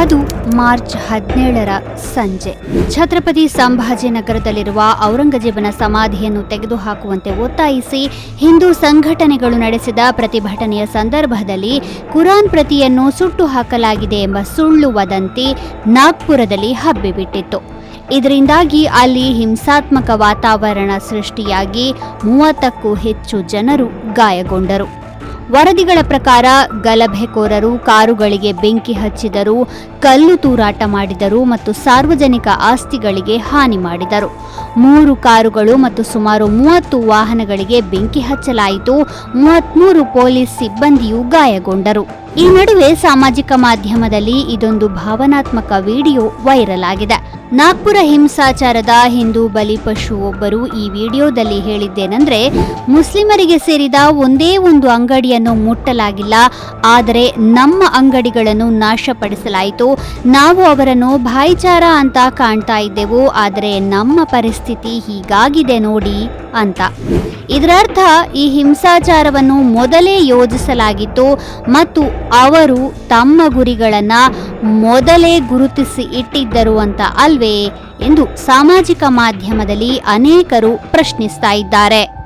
ಅದು ಮಾರ್ಚ್ ಹದಿನೇಳರ ಸಂಜೆ. ಛತ್ರಪತಿ ಸಂಭಾಜಿನಗರದಲ್ಲಿರುವ ಔರಂಗಜೇಬನ ಸಮಾಧಿಯನ್ನು ತೆಗೆದುಹಾಕುವಂತೆ ಒತ್ತಾಯಿಸಿ ಹಿಂದೂ ಸಂಘಟನೆಗಳು ನಡೆಸಿದ ಪ್ರತಿಭಟನೆಯ ಸಂದರ್ಭದಲ್ಲಿ ಕುರಾನ್ ಪ್ರತಿಯನ್ನು ಸುಟ್ಟು ಹಾಕಲಾಗಿದೆ ಎಂಬ ಸುಳ್ಳು ವದಂತಿ ನಾಗ್ಪುರದಲ್ಲಿ ಹಬ್ಬಿಬಿಟ್ಟಿತ್ತು. ಇದರಿಂದಾಗಿ ಅಲ್ಲಿ ಹಿಂಸಾತ್ಮಕ ವಾತಾವರಣ ಸೃಷ್ಟಿಯಾಗಿ ಮೂವತ್ತಕ್ಕೂ ಹೆಚ್ಚು ಜನರು ಗಾಯಗೊಂಡರು. ವರದಿಗಳ ಪ್ರಕಾರ ಗಲಭೆಕೋರರು, ಕಾರುಗಳಿಗೆ ಬೆಂಕಿ ಹಚ್ಚಿದರು, ಕಲ್ಲು ತೂರಾಟ ಮಾಡಿದರು ಮತ್ತು ಸಾರ್ವಜನಿಕ ಆಸ್ತಿಗಳಿಗೆ ಹಾನಿ ಮಾಡಿದರು. ಮೂರು ಕಾರುಗಳು ಮತ್ತು ಸುಮಾರು ಮೂವತ್ತು ವಾಹನಗಳಿಗೆ ಬೆಂಕಿ ಹಚ್ಚಲಾಯಿತು. ಮೂವತ್ಮೂರು ಪೊಲೀಸ್ ಸಿಬ್ಬಂದಿಯೂ ಗಾಯಗೊಂಡರು. ಈ ನಡುವೆ ಸಾಮಾಜಿಕ ಮಾಧ್ಯಮದಲ್ಲಿ ಇದೊಂದು ಭಾವನಾತ್ಮಕ ವಿಡಿಯೋ ವೈರಲ್ ಆಗಿದೆ. ನಾಗ್ಪುರ ಹಿಂಸಾಚಾರದ ಹಿಂದೂ ಬಲಿಪಶು ಒಬ್ಬರು ಈ ವಿಡಿಯೋದಲ್ಲಿ ಹೇಳಿದ್ದೇನೆಂದರೆ, ಮುಸ್ಲಿಮರಿಗೆ ಸೇರಿದ ಒಂದೇ ಒಂದು ಅಂಗಡಿಯನ್ನು ಮುಟ್ಟಲಾಗಿಲ್ಲ, ಆದರೆ ನಮ್ಮ ಅಂಗಡಿಗಳನ್ನು ನಾಶಪಡಿಸಲಾಯಿತು. ನಾವು ಅವರನ್ನು ಭಾಯಿಚಾರ ಅಂತ ಕಾಣ್ತಾ ಇದ್ದೆವು, ಆದರೆ ನಮ್ಮ ಪರಿಸ್ಥಿತಿ ಹೀಗಾಗಿದೆ ನೋಡಿ. ಅಂತ. ಇದರರ್ಥ, ಈ ಹಿಂಸಾಚಾರವನ್ನು ಮೊದಲೇ ಯೋಜಿಸಲಾಗಿತ್ತು ಮತ್ತು ಅವರು ತಮ್ಮ ಗುರಿಗಳನ್ನು ಮೊದಲೇ ಗುರುತಿಸಿ ಇಟ್ಟಿದ್ದರು ಅಂತ ಅಲ್ವೇ ಎಂದು ಸಾಮಾಜಿಕ ಮಾಧ್ಯಮದಲ್ಲಿ ಅನೇಕರು ಪ್ರಶ್ನಿಸ್ತಾ ಇದ್ದಾರೆ.